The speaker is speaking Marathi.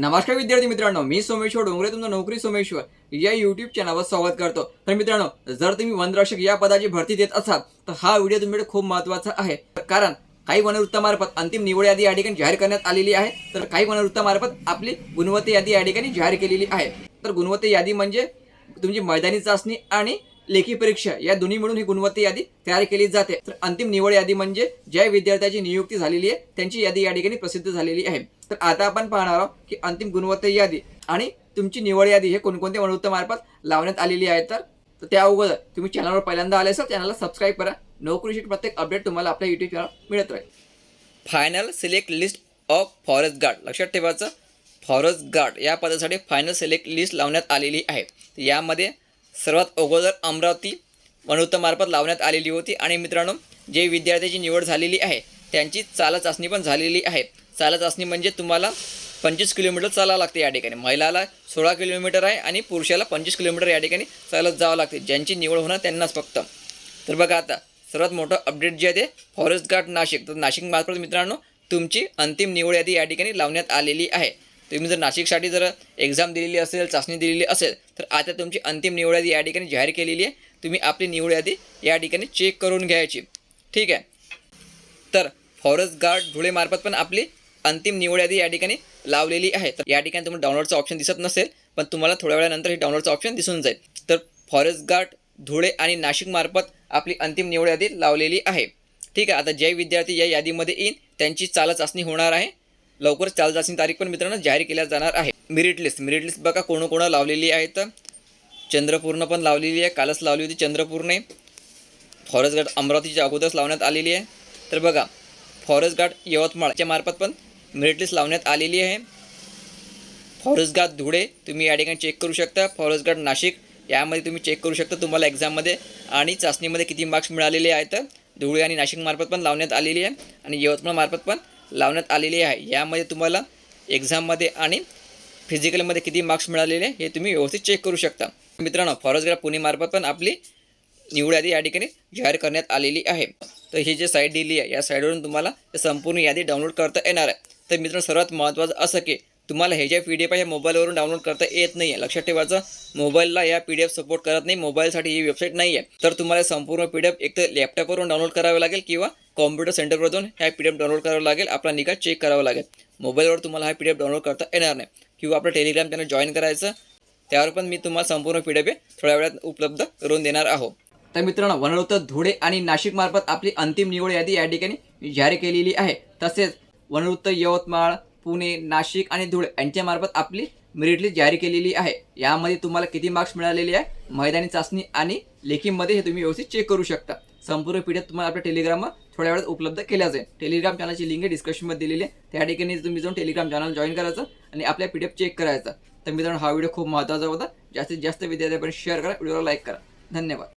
नमस्कार विद्यार्थी मित्रांनो मी सोमेश्वर डोंगरे तुमचं नोकरी सोमेश्वर या युट्यूब चॅनलवर स्वागत करतो. तर मित्रांनो जर तुम्ही वनरक्षक या पदाची भरती देत असाल तर हा व्हिडिओ तुमच्याकडे खूप महत्त्वाचा आहे. कारण काही वनवृत्तामार्फत अंतिम निवड यादी या ठिकाणी जाहीर करण्यात आलेली आहे. तर काही वनवृत्तामार्फत आपली गुणवत्ता यादी या ठिकाणी जाहीर केलेली आहे. तर गुणवत्ता यादी म्हणजे तुमची मैदानी चाचणी आणि लेखी परीक्षा या दोन्ही मिळून ही गुणवत्ता यादी तयार केली जाते. तर अंतिम निवड यादी म्हणजे ज्या विद्यार्थ्याची नियुक्ती झालेली आहे त्यांची यादी या ठिकाणी प्रसिद्ध झालेली आहे. तर आता आपण पाहणार आहोत की अंतिम गुणवत्ता यादी आणि तुमची निवड यादी हे कोणकोणत्या वनवृत्तमार्फत लावण्यात आलेली आहे. तर तर त्या अगोदर तुम्ही चॅनलवर पहिल्यांदा आले असाल चॅनलला सबस्क्राईब करा. नोकरीशी प्रत्येक अपडेट तुम्हाला आपल्या युट्यूब चॅनल मिळत राहील. Final select list of forest guard लक्षात ठेवायचं फॉरेस्ट गार्ड या पदासाठी फायनल सिलेक्ट लिस्ट लावण्यात आलेली आहे. यामध्ये सर्वात अगोदर अमरावती वनवृत्तमार्फत लावण्यात आलेली होती. आणि मित्रांनो जे विद्यार्थ्याची निवड झालेली आहे त्यांची चालचाचणी पण झालेली आहे. चालचाचणी म्हणजे तुम्हाला पंचवीस किलोमीटर चालावं लागते या ठिकाणी. महिलाला सोळा किलोमीटर आहे आणि पुरुषाला पंचवीस किलोमीटर या ठिकाणी चालत जावं लागते. ज्यांची निवड होणार त्यांनाच फक्त. तर बघा आता सर्वात मोठं अपडेट जे आहे ते फॉरेस्ट गार्ड नाशिक. तर नाशिक मार्फत मित्रांनो तुमची अंतिम निवड यादी या ठिकाणी लावण्यात आलेली आहे. तुम्ही जर नाशिकसाठी जर एक्झाम दिलेली असेल चाचणी दिलेली असेल तर आता तुमची अंतिम निवड यादी या ठिकाणी जाहीर केलेली आहे. तुम्ही आपली निवड यादी या ठिकाणी चेक करून घ्यायची. ठीक आहे? फॉरेस्ट गार्ड धुळेमार्फत पण आपली अंतिम निवड यादी या ठिकाणी लावलेली आहे. तर या ठिकाणी तुम्हाला डाउनलोडचं ऑप्शन दिसत नसेल पण तुम्हाला थोड्या वेळानंतर हे डाउनलोडचं ऑप्शन दिसून जाईल. तर फॉरेस्ट गार्ड धुळे आणि नाशिकमार्फत आपली अंतिम निवड यादी लावलेली आहे. ठीक आहे आता जे विद्यार्थी या यादीमध्ये येईन त्यांची चाल चाचणी होणार आहे. लवकरच चाल चाचणी तारीख पण मित्रांनो जाहीर केल्या जाणार आहे. मेरिट लिस्ट मेरिट लिस्ट बघा कोण कोण लावलेली आहे तर. चंद्रपूरनं पण लावलेली आहे कालच लावली होती चंद्रपूरने फॉरेस्ट गार्ड अमरावतीच्या अगोदरच लावण्यात आलेली आहे. तर बघा फॉरेस्ट गार्ड यवतमाळच्या मार्फत पण मेरिट लिस्ट लावण्यात आलेली आहे. फॉरेस्ट गार्ड धुळे तुम्ही या ठिकाणी चेक करू शकता. फॉरेस्ट गार्ड नाशिक यामध्ये तुम्ही चेक करू शकता तुम्हाला एक्झाममध्ये आणि चाचणीमध्ये किती मार्क्स मिळालेले आहेत. धुळे आणि नाशिकमार्फत पण लावण्यात आलेली आहे. आणि यवतमाळमार्फत पण लावण्यात आलेली आहे. यामध्ये तुम्हाला एक्झाममध्ये आणि फिजिकलमध्ये किती मार्क्स मिळालेले आहे हे तुम्ही व्यवस्थित चेक करू शकता. मित्रांनो फॉरेस्ट गार्ड पुणेमार्फत पण आपली निवड यादी या ठिकाणी जाहीर करण्यात आलेली आहे. तर ही जी साईट दिली आहे या साईटवरून तुम्हाला संपूर्ण यादी डाउनलोड करता येणार आहे. तर मित्रांनो सर्वात महत्त्वाचं असं की तुम्हाला हे जे पी डी एफ आहे मोबाईलवरून डाउनलोड करता येत नाही आहे लक्षात ठेवायचं मोबाईलला या पी डी एफ सपोर्ट करत नाही मोबाईलसाठी ही वेबसाईट नाही आहे तर तुम्हाला संपूर्ण पी डी एफ एक तर लॅपटॉपवरून डाउनलोड करावे लागेल किंवा कॉम्प्युटर सेंटरवर जाऊन ह्या पी डी एफ डाउनलोड करावं लागेल. आपला निकाल चेक करावा लागेल. मोबाईलवर तुम्हाला हा पी डी एफ डाउनलोड करता येणार नाही. किंवा आपलं टेलिग्राम चॅनल जॉईन करायचं त्यावर पण मी तुम्हाला संपूर्ण पी डी एफ थोड्या वेळात उपलब्ध करून देणार आहोत. तर मित्रांनो वनवृत्त धुळे आणि नाशिक मार्फत आपली अंतिम निवड यादी या ठिकाणी जाहीर केलेली आहे. तसेच वनवृत्त यवतमाळ पुणे नाशिक आणि धुळे यांच्यामार्फत आपली मेरिट लिस्ट जाहीर केलेली आहे. यामध्ये तुम्हाला किती मार्क्स मिळालेले आहे मैदानी चाचणी आणि लेखीमध्ये हे तुम्ही व्यवस्थित चेक करू शकता. संपूर्ण पी तुम्हाला आपल्या टेलिग्रामवर थोड्या वेळात उपलब्ध केल्या जाईल टेलिग्राम चॅनलची लिंक डिस्क्रिप्शनमध्ये दिलेली आहे. त्या ठिकाणी तुम्ही जाऊन टेलिग्राम चॅनल जॉईन करायचं आणि आपल्या पी चेक करायचा. तर मित्रांनो हा व्हिडिओ खूप महत्त्वाचा होता. जास्तीत जास्त विद्यार्थ्यांपर्यंत शेअर करा व्हिडिओला लाईक करा. धन्यवाद.